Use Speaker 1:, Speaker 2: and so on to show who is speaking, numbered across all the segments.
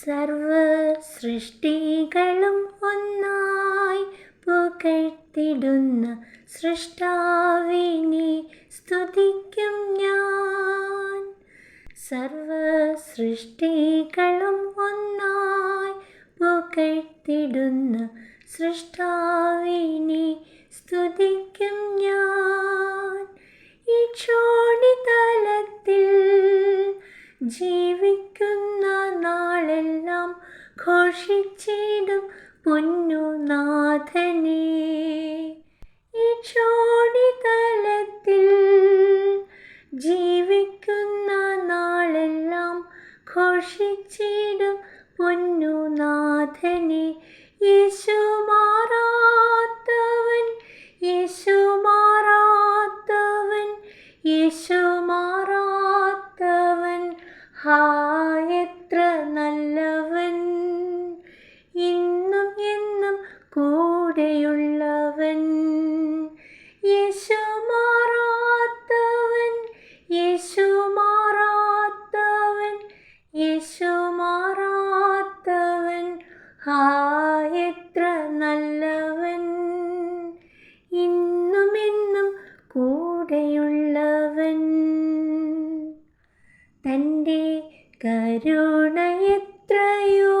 Speaker 1: സർവ സൃഷ്ടികളും ഒന്നായി പുകഴ്ത്തിടുന്ന സൃഷ്ടാവിനെ സ്തുതിക്കും ഞാൻ. സർവ സൃഷ്ടികളും ഒന്നായി പുകഴ്ത്തിടുന്ന സൃഷ്ടാവിനെ സ്തുതിക്കും ഞാൻ. ഈ ചോണിതലത്തിൽ കൂടെയുള്ളവൻ. യേശു മാറാത്തവൻ യേശു മാറാത്തവൻ യേശു മാറാത്തവൻ. ഹായത്ര നല്ലവൻ. ഇന്നും എന്നും കൂടെയുള്ളവൻ. തന്റെ കരുണയത്രയോ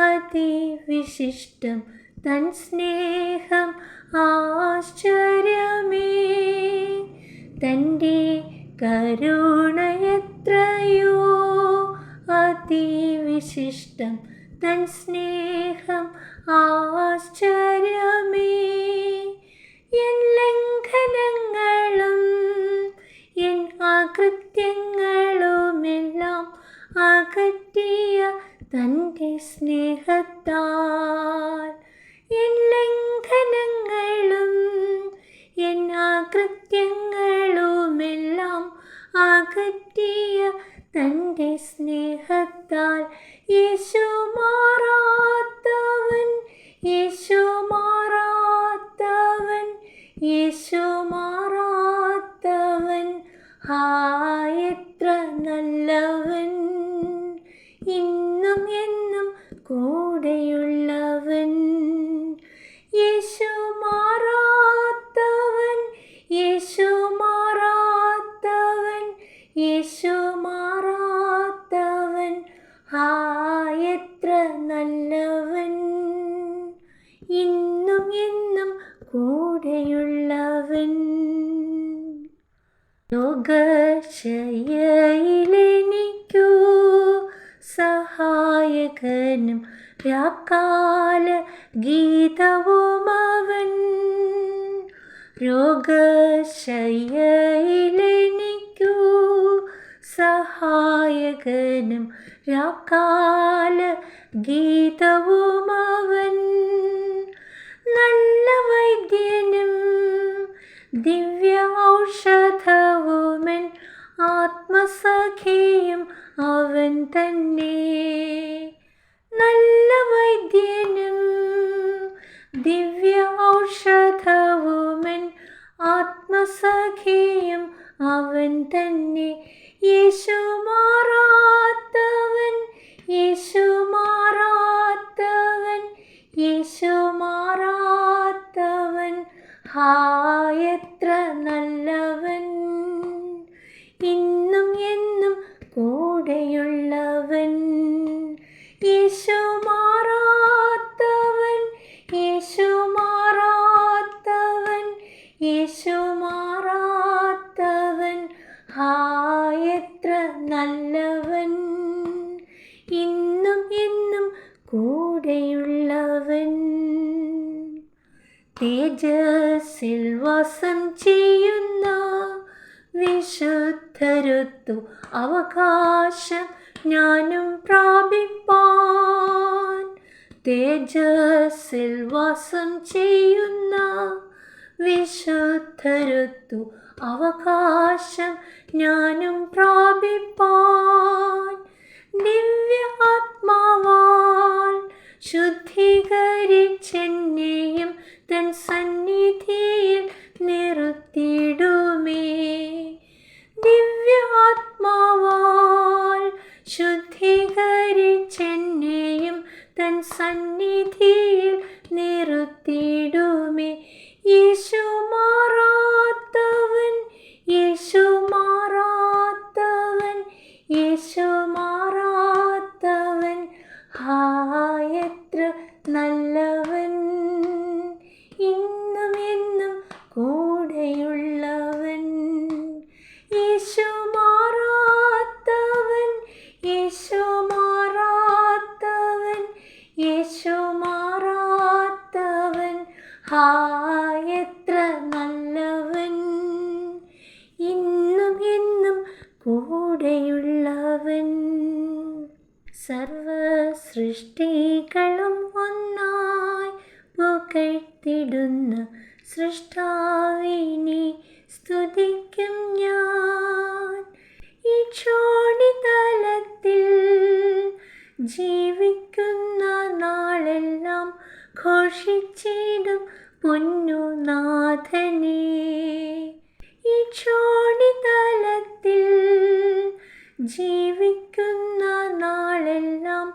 Speaker 1: അതിവിശിഷ്ടം തൻ സ്നേഹം ആശ്ചര്യമേ. തന്റെ കരുണയത്രയോ അതിവിശിഷ്ടം തൻ സ്നേഹം ആശ്ചര്യമേ. എൻ ലംഘനങ്ങളും എൻ അകൃത്യങ്ങളുമെല്ലാം അകറ്റിയ തന്റെ സ്നേഹത്താൽ അകൃത്യങ്ങളുമെല്ലാം അകറ്റിയ തന്റെ സ്നേഹത്താൽ യേശു മാറാത്തവൻ യേശു മാറാത്തവൻ യേശു മാറാത്തവൻ ഹായത്ര നല്ലവൻ. ഇന്നും എന്നും കൂടെയുള്ളവൻ. യേശു നല്ലവൻ ഇന്നും എന്നും കൂടെയുള്ളവൻ. ലോകശയയിലെനിക്കു സഹായകനും രാക്കാല ഗീതവുമവൻ രോഗശയ്യയിലെനിക്കു സഹായകനും രാക്കാല അവൻ. നല്ല വൈദ്യനും ദിവ്യ ഔഷധവുമൻ ആത്മസഖിയും അവൻ തന്നെ. നല്ല വൈദ്യനും ദിവ്യ ഔഷധവുമൻ ആത്മസഖിയും അവൻ തന്നെ യേശു മാറാത്തവൻ യേശു മാറാത്തവൻ യേശു മാറാത്തവൻ. ഹായത്ര നല്ലവൻ. ഇന്നും എന്നും കൂടെയുള്ളവൻ. കൂടെയുള്ളവൻ തേജസ്സിൽ വാസം ചെയ്യുന്ന വിശുദ്ധരുത്തു അവകാശം ഞാനും പ്രാപിപ്പാൻ. തേജസ്സിൽ വാസം ചെയ്യുന്ന വിശുദ്ധരുത്തു അവകാശം ഞാനും പ്രാപിപ്പാൻ. തൻ ഹായത്ര നല്ലവൻ. ഇന്നും എന്നും കൂടെയുള്ളവൻ. സർവ സൃഷ്ടികളും ഒന്നായി പുകഴ്ത്തിടുന്ന സൃഷ്ടാവിനെ സ്തുതിക്കും ഞാൻ. ഈ ചോണിതലത്തിൽ ജീവിക്കുന്ന നാളെല്ലാം ഘോഷിച്ചിടും പൊന്നു നാഥനെ ഈ ചോടിതലത്തിൽ ജീവിക്കുന്ന നാളെല്ലാം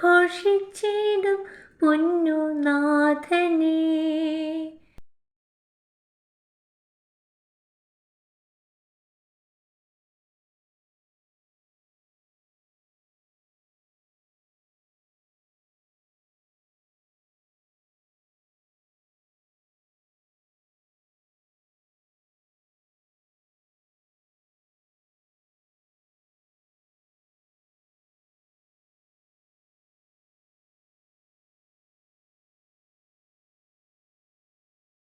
Speaker 1: ഘോഷിച്ചിടും പൊന്നു നാഥനേ